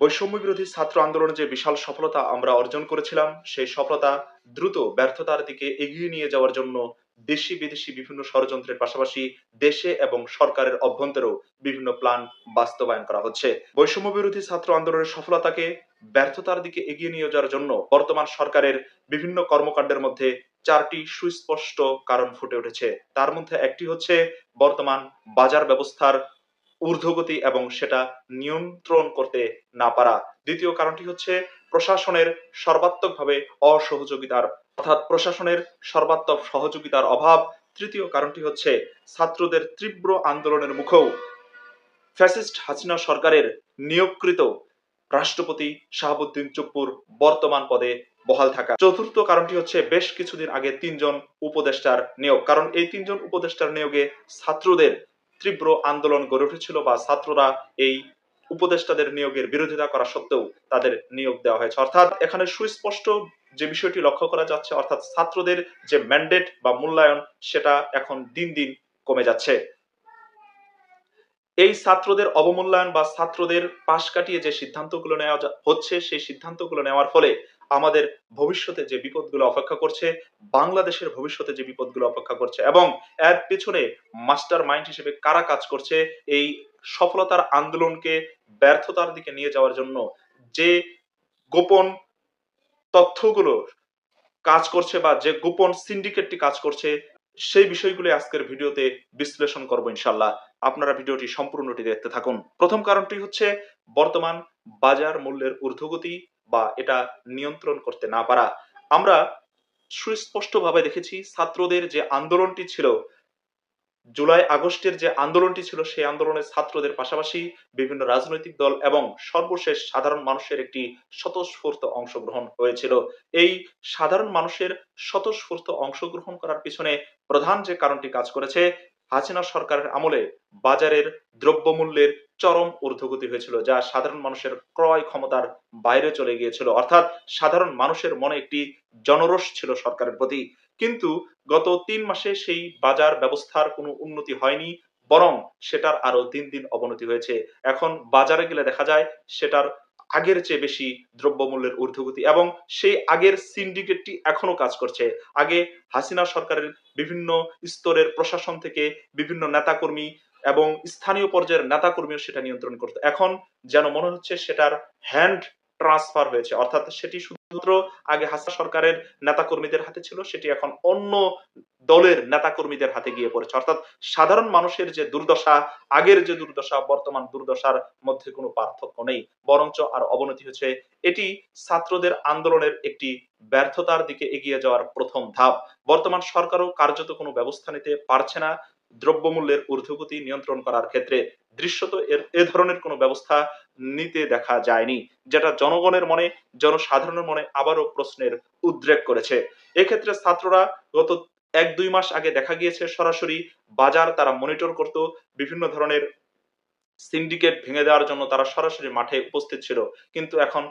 বৈষম্য বিরোধী ছাত্র আন্দোলনে যে বিশাল সফলতা আমরা অর্জন করেছিলাম, সেই সফলতা দ্রুত ব্যর্থতার দিকে এগিয়ে নিয়ে যাওয়ার জন্য দেশি বিদেশি বিভিন্ন ষড়যন্ত্রের পাশাপাশি দেশে এবং সরকারের অভ্যন্তরেও বিভিন্ন প্ল্যান বাস্তবায়ন করা হচ্ছে। বৈষম্য বিরোধী ছাত্র আন্দোলনের সফলতাকে ব্যর্থতার দিকে এগিয়ে নিয়ে যাওয়ার জন্য বর্তমান সরকারের বিভিন্ন কর্মকাণ্ডের মধ্যে চারটি সুস্পষ্ট কারণ ফুটে উঠেছে। তার মধ্যে একটি হচ্ছে বর্তমান বাজার ব্যবস্থার ঊর্ধ্বগতি এবং সেটা নিয়ন্ত্রণ করতে না পারা। দ্বিতীয় কারণটি হচ্ছে প্রশাসনের সর্বাত্মকভাবে অসহযোগিতার। অর্থাৎ প্রশাসনের সর্বাত্মক সহযোগিতার অভাব। তৃতীয় কারণটি হচ্ছে ছাত্রদের তীব্র আন্দোলনের মুখেও ফ্যাসিস্ট হাসিনা সরকারের নিয়োগকৃত রাষ্ট্রপতি শাহাবুদ্দিন চুপ্পুর বর্তমান পদে বহাল থাকা। চতুর্থ কারণটি হচ্ছে বেশ কিছুদিন আগে তিনজন উপদেষ্টার নিয়োগ। কারণ এই তিনজন উপদেষ্টার নিয়োগে ছাত্রদের তীব্র আন্দোলন গড়ে উঠেছিল বা ছাত্ররা এই উপদেষ্টাদের নিয়োগের বিরোধিতা করা সত্ত্বেও তাদের নিয়োগ দেওয়া হয়েছে। অর্থাৎ এখানে সুস্পষ্ট যে বিষয়টি লক্ষ্য করা যাচ্ছে, অর্থাৎ ছাত্রদের যে ম্যান্ডেট বা মূল্যায়ন, সেটা এখন দিন দিন কমে যাচ্ছে। এই ছাত্রদের অবমূল্যায়ন বা ছাত্রদের পাশ কাটিয়ে যে সিদ্ধান্তগুলো নেওয়া হচ্ছে, সেই সিদ্ধান্তগুলো নেওয়ার ফলে আমাদের ভবিষ্যতে যে বিপদগুলো অপেক্ষা করছে, বাংলাদেশের ভবিষ্যতে যে বিপদগুলো অপেক্ষা করছে এবং এর পেছনে মাস্টার মাইন্ড হিসেবে কারা কাজ করছে, এই সফলতার আন্দোলনকে ব্যর্থতার দিকে নিয়ে যাওয়ার জন্য যে গোপন তথ্যগুলো কাজ করছে বা যে গোপন সিন্ডিকেটটি কাজ করছে, সেই বিষয়গুলো আজকের ভিডিওতে বিশ্লেষণ করব ইনশাল্লাহ আপনারা ভিডিওটি সম্পূর্ণটি দেখতে থাকুন। প্রথম কারণটি হচ্ছে বর্তমান বাজার মূল্যের ঊর্ধ্বগতি বা এটা নিয়ন্ত্রণ করতে না পারা। আমরা সুস্পষ্টভাবে দেখেছি ছাত্রদের যে আন্দোলনটি ছিল, জুলাই আগস্টের যে আন্দোলনটি ছিল, সেই আন্দোলনে ছাত্রদের পাশাপাশি বিভিন্ন রাজনৈতিক দল এবং সর্বশেষ সাধারণ মানুষের একটি স্বতঃস্ফূর্ত অংশগ্রহণ হয়েছিল। এই সাধারণ মানুষের স্বতঃস্ফূর্ত অংশগ্রহণ করার পিছনে প্রধান যে কারণটি কাজ করেছে হাসিনা সরকারের আমলে বাজারের দ্রব্যমূল্যের চরম ঊর্ধ্বগতি হয়েছিল, যা সাধারণ মানুষের ক্রয় ক্ষমতার বাইরে চলে গিয়েছিল। অর্থাৎ সাধারণ মানুষের মনে একটি জনরোষ ছিল সরকারের প্রতি। কিন্তু গত তিন মাসে সেই বাজার ব্যবস্থার কোনো উন্নতি হয়নি, বরং সেটার আরও দিন দিন অবনতি হয়েছে। এখন বাজারে গেলে দেখা যায় সেটার আগের চেয়ে বেশি দ্রব্যমূল্যের ঊর্ধ্বগতি এবং সেই আগের সিন্ডিকেটটি এখনও কাজ করছে। আগে হাসিনা সরকারের বিভিন্ন স্তরের প্রশাসন থেকে বিভিন্ন নেতাকর্মী এবং স্থানীয় পর্যায়ের নেতাকর্মীও সেটা নিয়ন্ত্রণ করতো। এখন যেন মনে হচ্ছে সেটার হ্যান্ড ট্রান্সফার হয়েছে, অর্থাৎ সেটি শুধুমাত্র আগে হাসিনা সরকারের নেতাকর্মীদের হাতে ছিল, সেটি এখন অন্য দলের নেতাকর্মীদের হাতে গিয়ে পড়েছে। অর্থাৎ সাধারণ মানুষের যে দুর্দশা, আগের যে দুর্দশা, বর্তমান দুর্দশার মধ্যে কোনো পার্থক্য নেই। বরঞ্চ আর অবনতি হচ্ছে, এটি ছাত্রদের আন্দোলনের একটি ব্যর্থতার দিকে এগিয়ে যাওয়ার প্রথম ধাপ। বর্তমান সরকারও কার্যত কোনো ব্যবস্থা নিতে পারছে না। দ্রব্যমূল্যের ঊর্ধ্বগতি নিয়ন্ত্রণ করার ক্ষেত্রে দৃশ্যত এর, এ ধরনের কোনো ব্যবস্থা নিতে দেখা যায়নি, যেটা জনগণের মনে, জনসাধারণের মনে আবারও প্রশ্নের উদ্রেক করেছে। এক্ষেত্রে ছাত্ররা গত এক দুই মাস আগে দেখা গিয়েছে, সরাসরি বাজার তারা মনিটর করত, বিভিন্ন ধরনের সিন্ডিকেট ভেঙে দেওয়ার জন্য তারা সরাসরি মাঠে উপস্থিত ছিল, কিন্তু এখন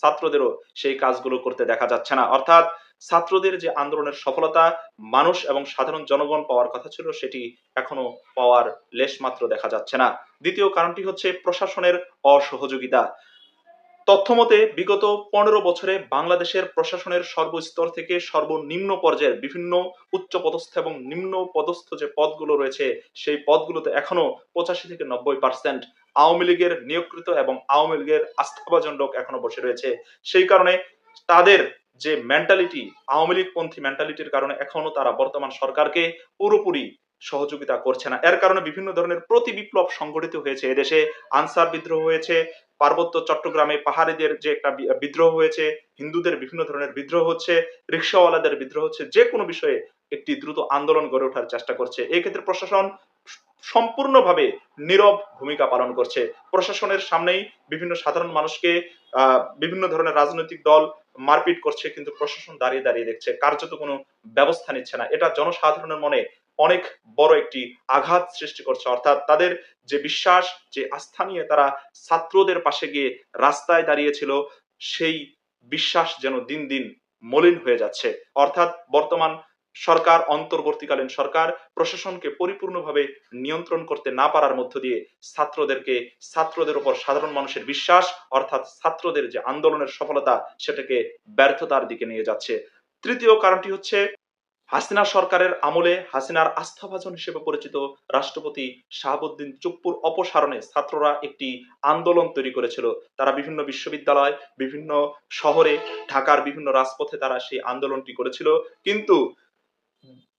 ছাত্রদেরও সেই কাজগুলো করতে দেখা যাচ্ছে না। অর্থাৎ ছাত্রদের যে আন্দোলনের সফলতা মানুষ এবং সাধারণ জনগণ পাওয়ার কথা ছিল, সেটি এখনও পাওয়ার লেশমাত্র দেখা যাচ্ছে না। দ্বিতীয় কারণটি হচ্ছে প্রশাসনের অসহযোগিতা। তথ্যমতে, বিগত পনেরো বছরে বাংলাদেশের প্রশাসনের সর্বস্তর থেকে সর্বনিম্ন পর্যায়ের বিভিন্ন উচ্চ পদস্থ এবং নিম্ন পদস্থ যে পদগুলো রয়েছে, সেই পদগুলোতে এখনও পঁচাশি থেকে নব্বই পার্সেন্ট আওয়ামী লীগের নিয়োগকৃত এবং আওয়ামী লীগের আস্থাভাজন লোক এখনও বসে রয়েছে। সেই কারণে তাদের যে মেন্টালিটি আওয়ামী লীগ পন্থী মেন্টালিটির কারণে এখনও তারা বর্তমান সরকারকে পুরোপুরি সহযোগিতা করছে না। এর কারণে বিভিন্ন ধরনের প্রতি বিপ্লব সংগঠিত হয়েছে এদেশে। আনসার বিদ্রোহ হয়েছে, পার্বত্য চট্টগ্রামে পাহাড়িদের যে একটা বিদ্রোহ হয়েছে, হিন্দুদের বিভিন্ন ধরনের বিদ্রোহ হচ্ছে, রিক্সাওয়ালাদের বিদ্রোহ হচ্ছে, যে কোনো বিষয়ে একটি দ্রুত আন্দোলন গড়ে ওঠার চেষ্টা করছে। এই ক্ষেত্রে প্রশাসন সম্পূর্ণভাবে নীরব ভূমিকা পালন করছে। প্রশাসনের সামনেই বিভিন্ন সাধারণ মানুষকে বিভিন্ন ধরনের রাজনৈতিক দল মারপিট করছে, কিন্তু প্রশাসন দাঁড়িয়ে দাঁড়িয়ে দেখছে, কার্যত কোনো ব্যবস্থা নিচ্ছে না। এটা জনসাধারণের মনে অনেক বড় একটি আঘাত সৃষ্টি করছে। অর্থাৎ তাদের যে বিশ্বাস, যে আস্থা নিয়ে তারা ছাত্রদের পাশে গিয়ে রাস্তায় দাঁড়িয়েছিল, সেই বিশ্বাস যেন দিন দিন মলিন হয়ে যাচ্ছে। অর্থাৎ বর্তমান সরকার, অন্তর্বর্তীকালীন সরকার প্রশাসনকে পরিপূর্ণভাবে নিয়ন্ত্রণ করতে না পারার মধ্য দিয়ে ছাত্রদেরকে, ছাত্রদের উপর সাধারণ মানুষের বিশ্বাস, অর্থাৎ ছাত্রদের যে আন্দোলনের সফলতা সেটাকে ব্যর্থতার দিকে নিয়ে যাচ্ছে। তৃতীয় কারণটি হচ্ছে হাসিনা সরকারের আমলে হাসিনার আস্থাভাজন হিসেবে পরিচিত রাষ্ট্রপতি শাহাবুদ্দিন চুপ্পুর অপসারণে ছাত্ররা একটি আন্দোলন তৈরি করেছিল। তারা বিভিন্ন বিশ্ববিদ্যালয়, বিভিন্ন শহরে, ঢাকার বিভিন্ন রাজপথে তারা সেই আন্দোলনটি করেছিল। কিন্তু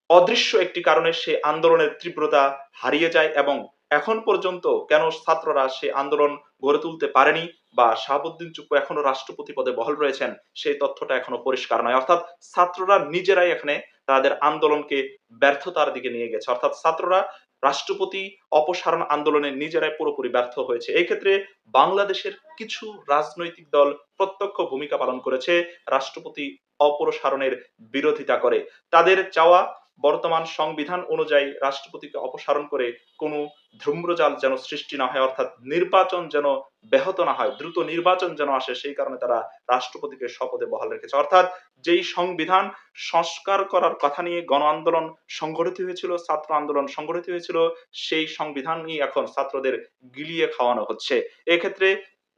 অদৃশ্য একটি কারণে সে আন্দোলনের তীব্রতা হারিয়ে যায় এবং এখন পর্যন্ত কেন ছাত্ররা সে আন্দোলন গড়ে তুলতে পারেনি বা শাহাবুদ্দিন চুপ্পু এখনও রাষ্ট্রপতি পদে বহাল রয়েছেন, সেই তথ্যটা এখনও পরিষ্কার নয়। অর্থাৎ ছাত্ররা নিজেরাই এখানে তাদের আন্দোলনকে ব্যর্থতার দিকে নিয়ে গেছে। অর্থাৎ ছাত্ররা রাষ্ট্রপতি অপসারণ আন্দোলনে নিজেরাই পুরোপুরি ব্যর্থ হয়েছে। এই ক্ষেত্রে বাংলাদেশের কিছু রাজনৈতিক দল প্রত্যক্ষ ভূমিকা পালন করেছে, রাষ্ট্রপতি অপসারণের বিরোধিতা করে। তাদের চাওয়া বর্তমান সংবিধান অনুযায়ী রাষ্ট্রপতিকে অপসারণ করে কোনো ধূম্রজাল যেন সৃষ্টি না হয়, অর্থাৎ নির্বাচন যেন ব্যাহত না হয়, দ্রুত নির্বাচন যেন আসে, সেই কারণে তারা রাষ্ট্রপতিকে শপথে বহাল রেখেছে। অর্থাৎ যেই সংবিধান সংস্কার করার কথা নিয়ে গণ আন্দোলন সংগঠিত হয়েছিল, ছাত্র আন্দোলন সংগঠিত হয়েছিল, সেই সংবিধান নিয়ে এখন ছাত্রদের গিলিয়ে খাওয়ানো হচ্ছে। এক্ষেত্রে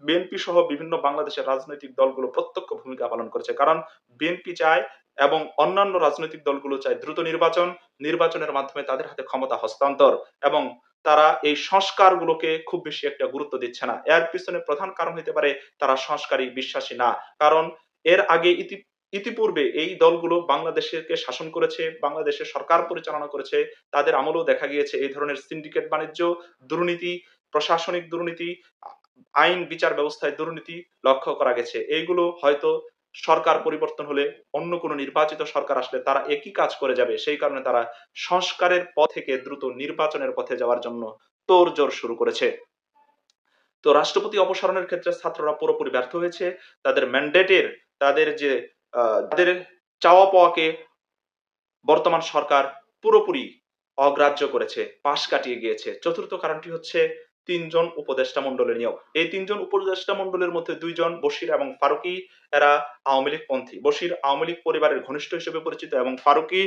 বিএনপি সহ বিভিন্ন বাংলাদেশের রাজনৈতিক দলগুলো প্রত্যক্ষ ভূমিকা পালন করেছে, কারণ বিএনপি চায় এবং অন্যান্য রাজনৈতিক দলগুলো চায় দ্রুত নির্বাচন, নির্বাচনের মাধ্যমে তাদের হাতে ক্ষমতা হস্তান্তর এবং তারা এই সংস্কারগুলোকে খুব বেশি একটা গুরুত্ব দিচ্ছে না। এর পিছনে প্রধান কারণ হতে পারে তারা সংস্কারী বিশ্বাসী না। কারণ এর আগে ইতি, ইতিপূর্বে এই দলগুলো বাংলাদেশকে শাসন করেছে বাংলাদেশের সরকার পরিচালনা করেছে, তাদের আমলেও দেখা গিয়েছে এই ধরনের সিন্ডিকেট বাণিজ্য, দুর্নীতি, প্রশাসনিক দুর্নীতি আইন বিচার ব্যবস্থায় দুর্নীতি লক্ষ্য করা গেছে। এইগুলো হয়তো সরকার পরিবর্তন হলে অন্য কোনো নির্বাচিত সরকার আসলে তারা একই কাজ করে যাবে, সেই কারণে তারা সংস্কারের পথ থেকে দ্রুত নির্বাচনের পথে যাওয়ার জন্য তোড়জোড় শুরু করেছে। তো রাষ্ট্রপতি অপসারণের ক্ষেত্রে ছাত্ররা পুরোপুরি ব্যর্থ হয়েছে। তাদের ম্যান্ডেটের তাদের যে তাদের চাওয়া পাওয়াকে বর্তমান সরকার পুরোপুরি অগ্রাহ্য করেছে, পাশ কাটিয়ে গিয়েছে। চতুর্থ কারণটি হচ্ছে তিনজন উপদেষ্টা মণ্ডলের নিয়োগ। এই তিনজন উপদেষ্টা মণ্ডলের মধ্যে দুইজন বশির এবং ফারুকি, এরা আওয়ামী লীগ পন্থী। বশির আওয়ামী লীগ পরিবারের ঘনিষ্ঠ হিসেবে পরিচিত এবং ফারুকি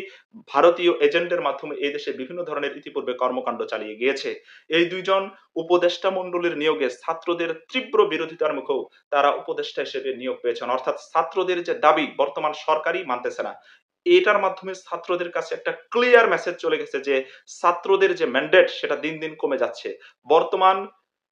ভারতীয় এজেন্টের মাধ্যমে এই দেশে বিভিন্ন ধরনের ইতিপূর্বে কর্মকাণ্ড চালিয়ে গিয়েছে। এই দুইজন উপদেষ্টা মণ্ডলের নিয়োগে ছাত্রদের তীব্র বিরোধিতার মুখেও তারা উপদেষ্টা হিসেবে নিয়োগ পেয়েছেন। অর্থাৎ ছাত্রদের যে দাবি বর্তমান সরকারই মানতেছে না। এটার মাধ্যমে ছাত্রদের কাছে একটা ক্লিয়ার মেসেজ চলে গেছে যে ছাত্রদের যে ম্যান্ডেট সেটা দিন দিন কমে যাচ্ছে। বর্তমান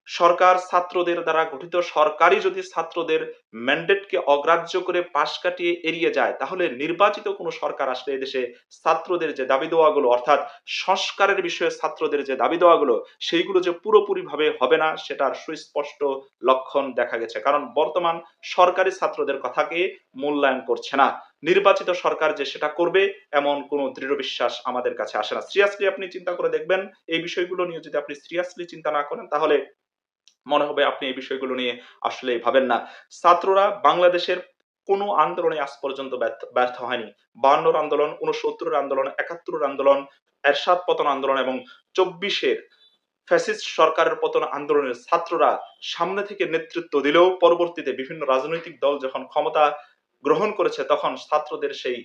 সরকার ছাত্রদের দ্বারা গঠিত সরকারই যদি ছাত্রদের ম্যান্ডেটকে অগ্রাহ্য করে পাশ কাটিয়ে এড়িয়ে যায়, তাহলে নির্বাচিত কোনো সরকার আসলে এদেশে ছাত্রদের যে দাবি দেওয়াগুলো অর্থাৎ সংস্কারের বিষয়ে ছাত্রদের যে দাবি দেওয়াগুলো সেইগুলো যে পুরোপুরি ভাবে হবে না, সেটার সুস্পষ্ট লক্ষণ দেখা গেছে। কারণ বর্তমান সরকারি ছাত্রদের কথাকে মূল্যায়ন করছে না। নির্বাচিত সরকার যে সেটা করবে, এমন কোনো দৃঢ় বিশ্বাস আমাদের কাছে আসে না। সিরিয়াসলি আপনি চিন্তা করে দেখবেন, এই বিষয়গুলো নিয়ে যদি আপনি সিরিয়াসলি চিন্তা না করেন, তাহলে মনে হবে আপনি এই বিষয়গুলো নিয়ে আসলে ভাবেন না। ছাত্ররা বাংলাদেশের কোনো আন্দোলনে আজ পর্যন্ত ব্যর্থ হয়নি। বায়ান্নর আন্দোলন উনসত্তরের আন্দোলন, একাত্তরের আন্দোলন, এরশাদ পতন আন্দোলন এবং চব্বিশের ফ্যাসিস্ট সরকারের পতন আন্দোলনের ছাত্ররা সামনে থেকে নেতৃত্ব দিলেও পরবর্তীতে বিভিন্ন রাজনৈতিক দল যখন ক্ষমতা গ্রহণ করেছে, তখন ছাত্রদের সেই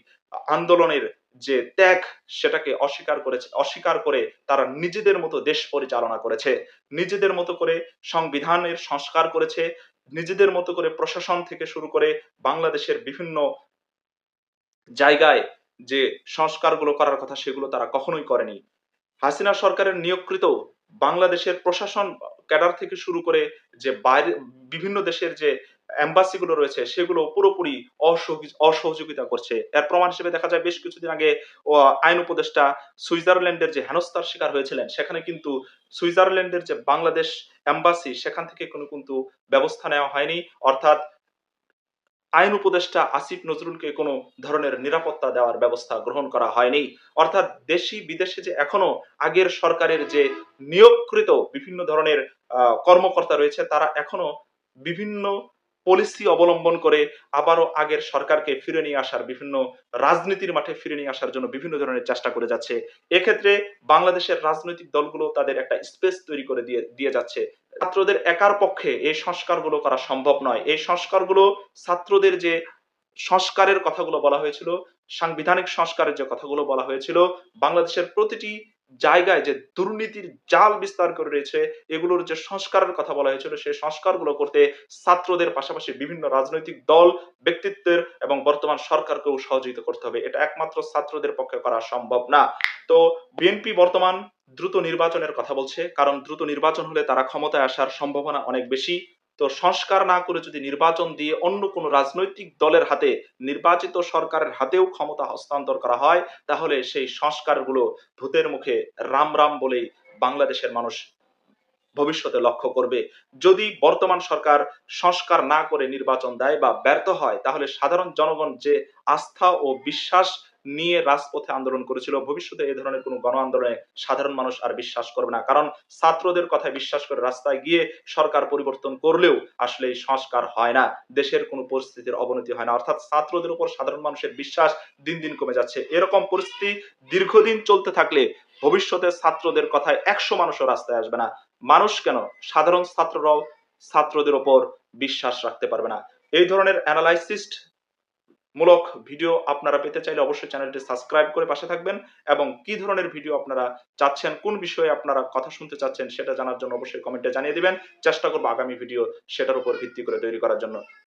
আন্দোলনের যে ত্যাগ সেটাকে অস্বীকার করেছে, অস্বীকার করে তারা নিজেদের মতো দেশ পরিচালনা করেছে, নিজেদের মতো করে সংবিধানের সংস্কার করেছে, নিজেদের মতো করে প্রশাসন থেকে শুরু করে বাংলাদেশের বিভিন্ন জায়গায় যে সংস্কারগুলো করার কথা সেগুলো তারা কখনোই করেনি। হাসিনা সরকারের নিয়োগকৃত বাংলাদেশের প্রশাসন ক্যাডার থেকে শুরু করে যে বাইরে, বিভিন্ন দেশের যে এম্বাসি গুলো রয়েছে, সেগুলো পুরোপুরি অসহযোগি- অসহযোগিতা করছে। এর প্রমাণ হিসেবে দেখা যায়, বেশ কিছুদিন আগে আইন উপদেষ্টা সুইজারল্যান্ডের যে হেনস্থার শিকার হয়েছিলেন, সেখানে কিন্তু সুইজারল্যান্ডের যে বাংলাদেশ এম্বাসি, সেখান থেকে কোনো কিন্তু ব্যবস্থা নেওয়া হয়নি। অর্থাৎ আইন উপদেষ্টা আসিফ নজরুলকে কোনো ধরনের নিরাপত্তা দেওয়ার ব্যবস্থা গ্রহণ করা হয়নি। অর্থাৎ দেশি বিদেশে যে এখনও আগের সরকারের যে নিয়োগকৃত বিভিন্ন ধরনের কর্মকর্তা রয়েছে, তারা এখনও বিভিন্ন পলিসি অবলম্বন করে আবারও আগের সরকারকে ফিরে নিয়ে আসার বিভিন্ন রাজনীতির মাঠে ফিরে নিয়ে আসার জন্য বিভিন্ন ধরনের চেষ্টা করে যাচ্ছে। এক্ষেত্রে বাংলাদেশের রাজনৈতিক দলগুলো তাদের একটা স্পেস তৈরি করে দিয়ে দিয়ে যাচ্ছে। ছাত্রদের একার পক্ষে এই সংস্কারগুলো করা সম্ভব নয়। এই সংস্কারগুলো ছাত্রদের যে সংস্কারের কথাগুলো বলা হয়েছিল, সাংবিধানিক সংস্কারের যে কথাগুলো বলা হয়েছিল, বাংলাদেশের প্রতিটি জায়গায় যে দুর্নীতির জাল বিস্তার করে রয়েছে, এগুলোর যে সংস্কারের কথা বলা হয়েছিল, সেই সংস্কারগুলো করতে ছাত্রদের পাশাপাশি বিভিন্ন রাজনৈতিক দল, ব্যক্তিত্বের এবং বর্তমান সরকারকেও সহযোগিতা করতে হবে। এটা একমাত্র ছাত্রদের পক্ষে করা সম্ভব না। তো বিএনপি বর্তমান দ্রুত নির্বাচনের কথা বলছে, কারণ দ্রুত নির্বাচন হলে তারা ক্ষমতায় আসার সম্ভাবনা অনেক বেশি। তো সংস্কার না করে যদি নির্বাচন দিয়ে অন্য কোনো রাজনৈতিক দলের হাতে নির্বাচিত সরকারের হাতেও ক্ষমতা হস্তান্তর করা হয়, তাহলে সেই সংস্কারগুলো ভূতের মুখে রাম রাম বলেই বাংলাদেশের মানুষ ভবিষ্যতে লক্ষ্য করবে। যদি বর্তমান সরকার সংস্কার না করে নির্বাচন দেয় বা ব্যর্থ হয়, তাহলে সাধারণ জনগণ যে আস্থা ও বিশ্বাস নিয়ে রাজপথে আন্দোলন করেছিল। ভবিষ্যতে এই ধরনের কোনো গণ আন্দোলনে সাধারণ মানুষ আর বিশ্বাস করবে না। কারণ ছাত্রদের কথায় বিশ্বাস করে রাস্তায় গিয়ে সরকার পরিবর্তন করলেও আসলে সংস্কার হয় না। দেশের কোনো পরিস্থিতির অবনতি হয় না। অর্থাৎ ছাত্রদের উপর সাধারণ মানুষের বিশ্বাস দিন দিন কমে যাচ্ছে। এরকম পরিস্থিতি দীর্ঘদিন চলতে থাকলে ভবিষ্যতে ছাত্রদের কথায় একশো মানুষও রাস্তায় আসবে না। মানুষ কেন? সাধারণ ছাত্ররাও ছাত্রদের ওপর বিশ্বাস রাখতে পারবে না। এই ধরনের অ্যানালাইসিস্ট মূলক ভিডিও আপনারা পেতে চাইলে অবশ্যই চ্যানেলটি সাবস্ক্রাইব করে পাশে থাকবেন এবং কি ধরনের ভিডিও আপনারা চাচ্ছেন, কোন বিষয়ে আপনারা কথা শুনতে চাচ্ছেন সেটা জানার জন্য অবশ্যই কমেন্টে জানিয়ে দিবেন। চেষ্টা করব আগামী ভিডিও সেটার উপর ভিত্তি করে তৈরি করার জন্য।